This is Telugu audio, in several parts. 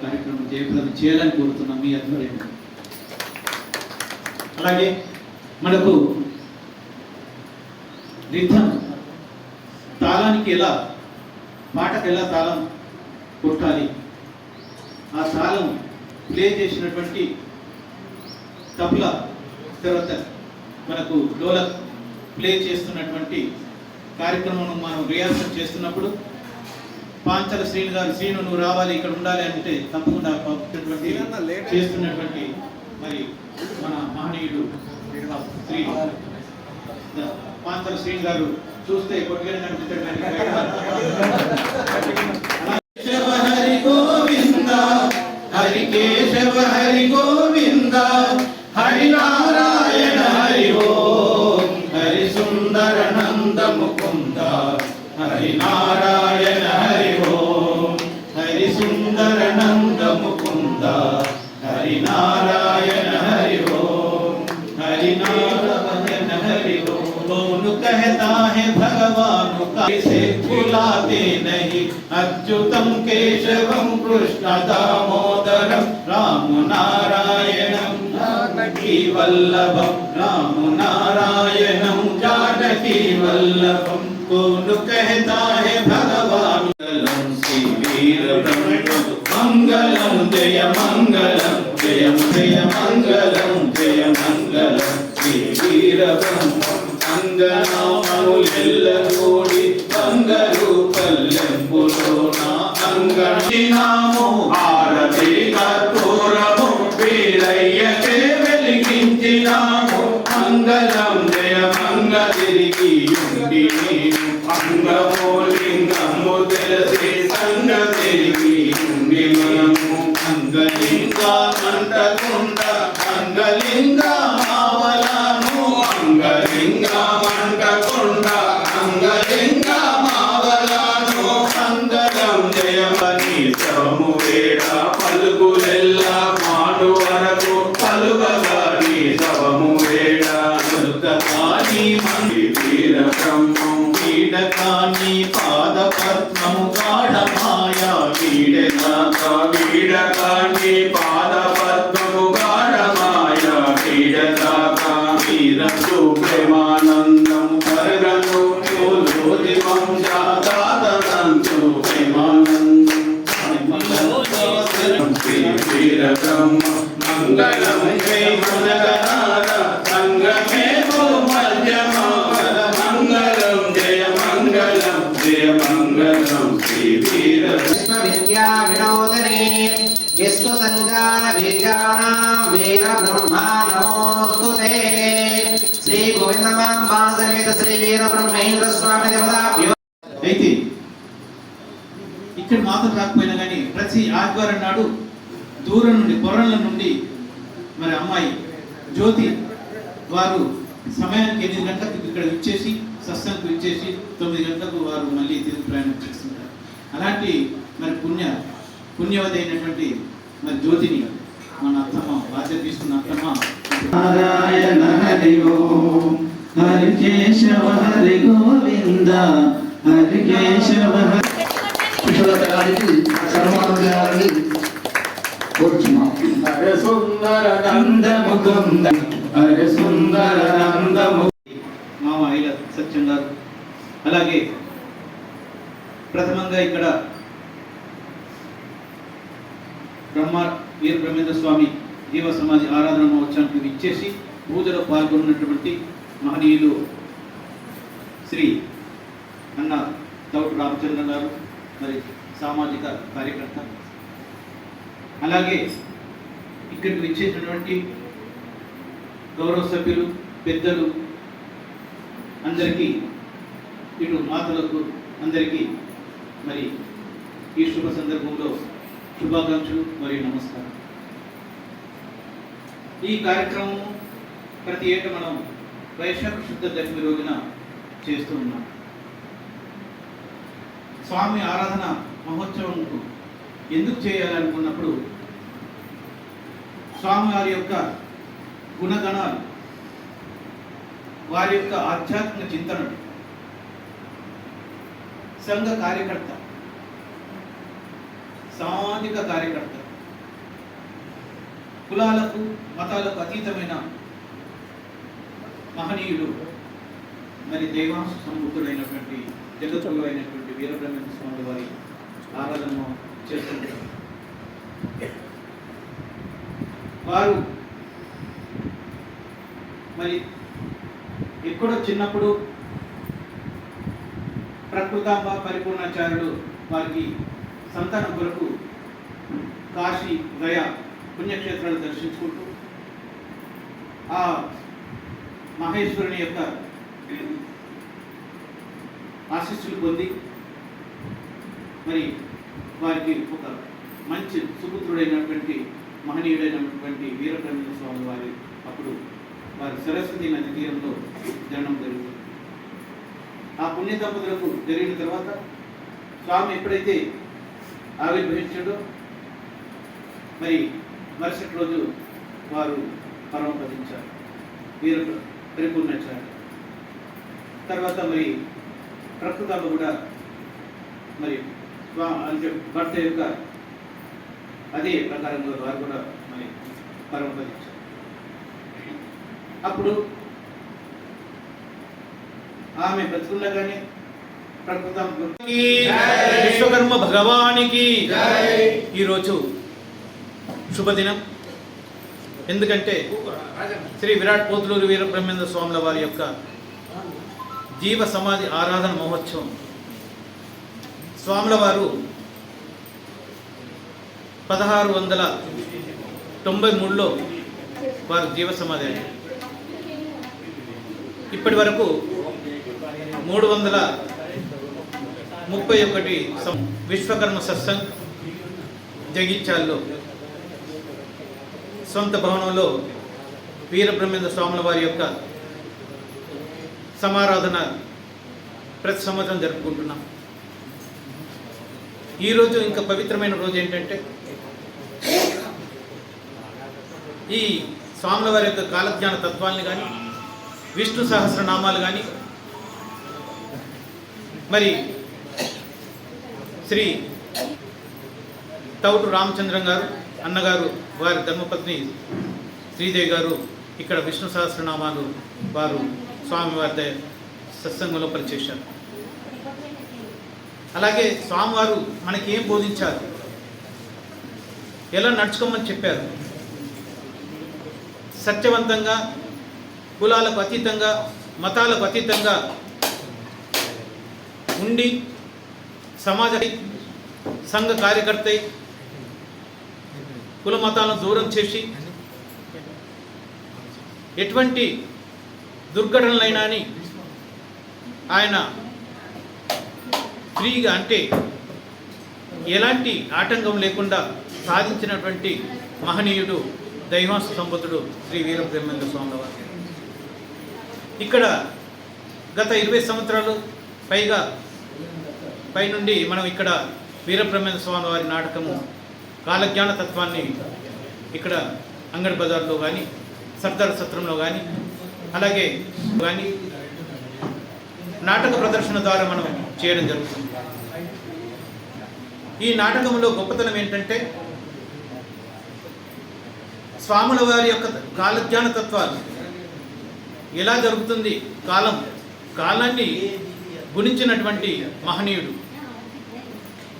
కార్యక్రమం జయప్రదం చేయాలని కోరుతున్నాం మీ ఆధ్వర్యంలో అలాగే మనకు రిథం తాళానికి ఎలా పాటకు ఎలా తాళం కొట్టాలి ఆ తాళం ప్లే చేసినటువంటి తబలా తర్వాత మనకు డోలక్ ప్లే చేస్తున్నటువంటి కార్యక్రమం మనం రిహార్సల్ చేస్తున్నప్పుడు పాంచల శ్రీను గారు శ్రీను నువ్వు రావాలి ఇక్కడ ఉండాలి అంటే తప్పకుండా చేస్తున్నటువంటి మరి మన మహనీయుడు శ్రీ పాంచల శ్రీను గారు చూస్తే కొట్టుకొని कैसे भुलाते नहीं। अच्युतम केशवम कृष्ण दामोदरम राम नारायणम जानकी वल्लभम राम नारायणम जानकी वल्लभम कौन कहता है भगवान? వెలిగించినాము మంగళం జయ మంగ తిరిగి ఉండి. వీడదాక వీరసు ప్రేమానందం జ్యోతి వంశాదాతనంతు ప్రేమానందం శ్రీ వీర మంగళం శ్రీ మనగనార సంగమే మంగళం జయ మంగళం జయ మంగళం శ్రీ వీర విద్యా వినోదనే విశ్వసంచార వీర్యాణం వీర బ్రహ్మా నమోస్తు శ్రీ గోవిందమాంబా సమేత శ్రీ వీర బ్రహ్మేంద్ర స్వామి దేవతాభ్యో అయితే ఇక్కడ మాత్రం కాకపోయినా కానీ ప్రతి ఆదివారం నాడు దూరం నుండి పొరల నుండి మరి అమ్మాయి జ్యోతి వారు సమయానికి ఎనిమిది గంటలకు ఇక్కడ ఇచ్చేసి సత్సంగకు ఇచ్చేసి తొమ్మిది గంటలకు వారు మళ్ళీ తిరిగి ప్రయాణం చేస్తుంటారు అలాంటి మరి పుణ్య పుణ్యవతి అయినటువంటి మరి జ్యోతిని మన అత్తమ్మ బాధ్యత తీసుకున్న అత్తమ్మ. నారాయణ హరి ఓం హరి కేశవ హరి గోవింద హరి కేశవ హరి కుశలత గారికి సన్మానం చేయాలని కోరుచున్నాం. హర సుందర నంద ముకుంద హర సుందర నంద మామ ఐల సత్యం గారు. అలాగే ప్రథమంగా ఇక్కడ బ్రహ్మ వీర బ్రహ్మేంద్ర స్వామి జీవ సమాధి ఆరాధన మహోత్సవానికి ఇచ్చేసి పూజలో పాల్గొన్నటువంటి మహనీయులు శ్రీ అన్న తౌటు రామచంద్ర గారు మరి సామాజిక కార్యకర్త. అలాగే ఇక్కడికి వచ్చేటటువంటి గౌరవ సభ్యులు పెద్దలు అందరికీ ఇటు మాతలకు అందరికీ మరి ఈ శుభ సందర్భంలో శుభాకాంక్షలు మరియు నమస్కారం. ఈ కార్యక్రమం ప్రతి ఏటా మనం వైశాఖ శుద్ధ దశమి రోజున చేస్తూ ఉన్నాం. స్వామి ఆరాధన మహోత్సవంకు ఎందుకు చేయాలనుకున్నప్పుడు స్వామి వారి యొక్క గుణగణాలు వారి యొక్క ఆధ్యాత్మిక చింతనలు సంఘ కార్యకర్త సామాజిక కార్యకర్త కులాలకు మతాలకు అతీతమైన మహనీయుడు మరి దేవాంశ సంబుద్ధుడైనటువంటి జగద్గురు అయినటువంటి వీరబ్రహ్మేంద్ర స్వామి వారి ఆరాధన చేస్తుంటారు. వారు మరి ఎక్కడో చిన్నప్పుడు ప్రకృతాంబ పరిపూర్ణాచార్యుడు వారికి సంతానం కొరకు కాశీ గయ పుణ్యక్షేత్రాలు దర్శించుకుంటూ ఆ మహేశ్వరుని యొక్క ఆశీస్సులు పొంది మరి వారికి ఒక మంచి సుపుత్రుడైనటువంటి మహనీయుడైనటువంటి వీరబ్రహ్మేంద్ర స్వామి వారి అప్పుడు వారి సరస్వతి నది తీరంలో జననం జరుగుతుంది ఆ పుణ్య దంపతులకు జరిగిన తర్వాత స్వామి ఎప్పుడైతే ఆవిర్భవించడు. మరి మరుసటి రోజు వారు పరమపదించారు వీరు పరిపూర్ణించారు తర్వాత మరి ప్రకృతాలు కూడా మరి అంటే భర్త యొక్క అదే ప్రకారంగా వారు కూడా మరి పరమపదించారు అప్పుడు ఆమె బ్రతుకుండగానే ప్రకృతం. విశ్వకర్మ భగవానికి ఈరోజు శుభదినం. ఎందుకంటే శ్రీ విరాట్ పోతులూరు వీర బ్రహ్మేంద్ర స్వాముల వారి యొక్క జీవ సమాధి ఆరాధన మహోత్సవం. స్వాముల వారు పదహారు వందల తొంభై మూడులో వారు జీవ సమాధి అయ్యారు. ఇప్పటి వరకు మూడు వందల ముప్పై ఒకటి సం- విశ్వకర్మ సత్సంగ్ జగిత్యాల్లో సొంత భవనంలో వీరబ్రహ్మేంద్ర స్వాముల వారి యొక్క సమారాధన ప్రతి సంవత్సరం జరుపుకుంటున్నాం. ఈరోజు ఇంకా పవిత్రమైన రోజు ఏంటంటే ఈ స్వాముల వారి యొక్క కాలజ్ఞాన తత్వాల్ని కానీ విష్ణు సహస్రనామాలు కానీ మరి శ్రీ తౌటు రామచంద్రం గారు అన్నగారు వారి ధర్మపత్ని శ్రీదేవి గారు ఇక్కడ విష్ణు సహస్రనామాలు వారు స్వామివారి సత్సంగంలో పనిచేశారు. అలాగే స్వామివారు మనకి ఏం బోధించారు? ఎలా నడుచుకోమని చెప్పారు? సత్యవంతంగా కులాలకు అతీతంగా మతాలకు అతీతంగా ఉండి సమాజ సంఘ కార్యకర్త కుల మతాలను దూరం చేసి ఎటువంటి దుర్ఘటనలైనా అని ఆయన ఫ్రీగా అంటే ఎలాంటి ఆటంకం లేకుండా సాధించినటువంటి మహనీయుడు దైవాంశ సంపతుడు శ్రీ వీరబ్రహ్మేంద్ర స్వామి వారు ఇక్కడ గత ఇరవై సంవత్సరాలు పైగా పైనుండి మనం ఇక్కడ వీరబ్రహ్మేంద్ర స్వామి వారి నాటకము కాలజ్ఞాన తత్వాన్ని ఇక్కడ అంగడి బజార్లో కానీ సర్దార్ సత్రంలో కానీ అలాగే కానీ నాటక ప్రదర్శన ద్వారా మనం చేయడం జరుగుతుంది. ఈ నాటకంలో గొప్పతనం ఏంటంటే స్వాముల వారి యొక్క కాలజ్ఞాన తత్వాలు ఎలా జరుగుతుంది కాలం కాలాన్ని గుణించినటువంటి మహనీయుడు.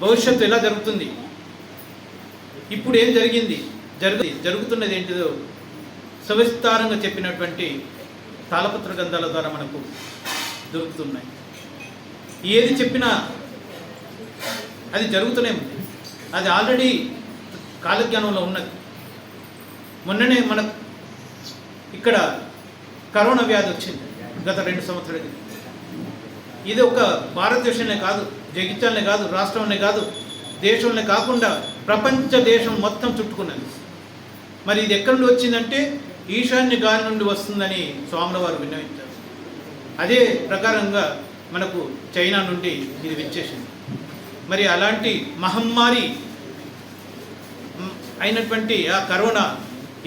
భవిష్యత్తు ఎలా జరుగుతుంది? ఇప్పుడు ఏం జరిగింది? జరుగు జరుగుతున్నది ఏంటిదో సవిస్తారంగా చెప్పినటువంటి తాళపత్ర గ్రంథాల ద్వారా మనకు దొరుకుతున్నాయి. ఏది చెప్పినా అది జరుగుతూనే ఉంది. అది ఆల్రెడీ కాలజ్ఞానంలో ఉన్నది. మొన్ననే మన ఇక్కడ కరోనా వ్యాధి వచ్చింది గత రెండు సంవత్సరాల ఇది ఒక భారతదేశంలో కాదు. జగిత్యాలని కాదు రాష్ట్రంలో కాదు దేశంలో కాకుండా ప్రపంచ దేశం మొత్తం చుట్టుకున్నది. మరి ఇది ఎక్కడి నుండి వచ్చిందంటే ఈశాన్య గాలి నుండి వస్తుందని స్వాముల వారు విన్నవించారు. అదే ప్రకారంగా మనకు చైనా నుండి ఇది విచ్చేసింది. మరి అలాంటి మహమ్మారి అయినటువంటి ఆ కరోనా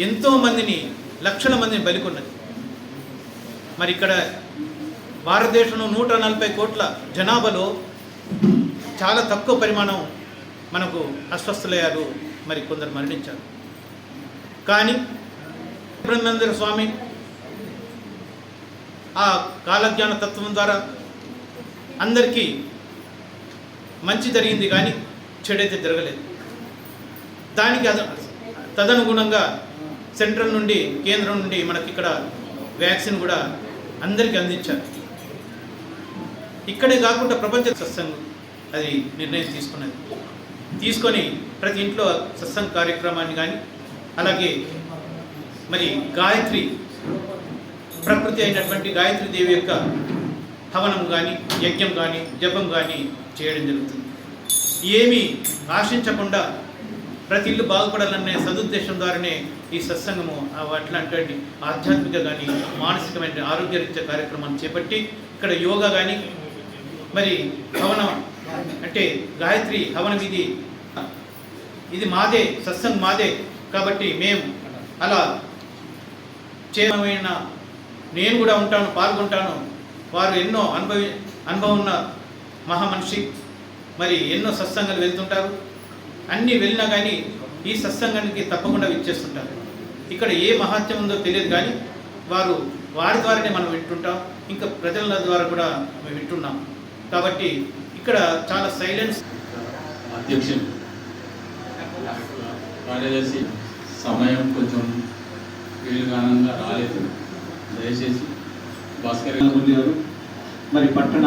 ఎంతో మందిని లక్షల మందిని బలికొన్నది. మరి ఇక్కడ భారతదేశంలో నూట నలభై కోట్ల జనాభాలో చాలా తక్కువ పరిమాణం మనకు అస్వస్థలయ్యారు మరి కొందరు మరణించారు. కానీ బ్రహ్మేంద్ర స్వామి ఆ కాలజ్ఞాన తత్వం ద్వారా అందరికీ మంచి జరిగింది కానీ చెడైతే జరగలేదు. దానికి తదనుగుణంగా సెంట్రల్ నుండి కేంద్రం నుండి మనకి ఇక్కడ వ్యాక్సిన్ కూడా అందరికీ అందించారు. ఇక్కడే కాకుండా ప్రపంచ సత్సంగం అది నిర్ణయం తీసుకున్నది. తీసుకొని ప్రతి ఇంట్లో సత్సంగ కార్యక్రమాన్ని కానీ అలాగే మరి గాయత్రి ప్రకృతి అయినటువంటి గాయత్రి దేవి యొక్క హవనం కానీ యజ్ఞం కానీ జపం కానీ చేయడం జరుగుతుంది. ఏమీ ఆశించకుండా ప్రతి ఇల్లు బాగుపడాలనే సదుద్దేశం ద్వారానే ఈ సత్సంగము అట్లాంటి ఆధ్యాత్మిక కానీ మానసికమైన ఆరోగ్యరీత్యా కార్యక్రమాన్ని చేపట్టి ఇక్కడ యోగా కానీ మరి హవనం అంటే గాయత్రి హవనం ఇది. ఇది మాదే సత్సంగ్ మాదే కాబట్టి మేము అలా చేయమైన నేను కూడా ఉంటాను పాల్గొంటాను. వారు ఎన్నో అనుభవి అనుభవం ఉన్న మహామనిషి. మరి ఎన్నో సత్సంగాలు వెళ్తుంటారు. అన్నీ వెళ్ళినా కానీ ఈ సత్సంగానికి తప్పకుండా విచ్చేస్తుంటారు. ఇక్కడ ఏ మహాత్యం ఉందో తెలియదు కానీ వారు వారి ద్వారానే మనం వింటుంటాం. ఇంకా ప్రజల ద్వారా కూడా మేము వింటున్నాం. కాబట్టి ఇక్కడ చాలా సైలెన్స్ అధ్యక్షులు కార్యదర్శి సమయం కొంచెం వీలుగానంగా రాలేదు. దయచేసి భాస్కర్ గారు గారు మరి పట్టణ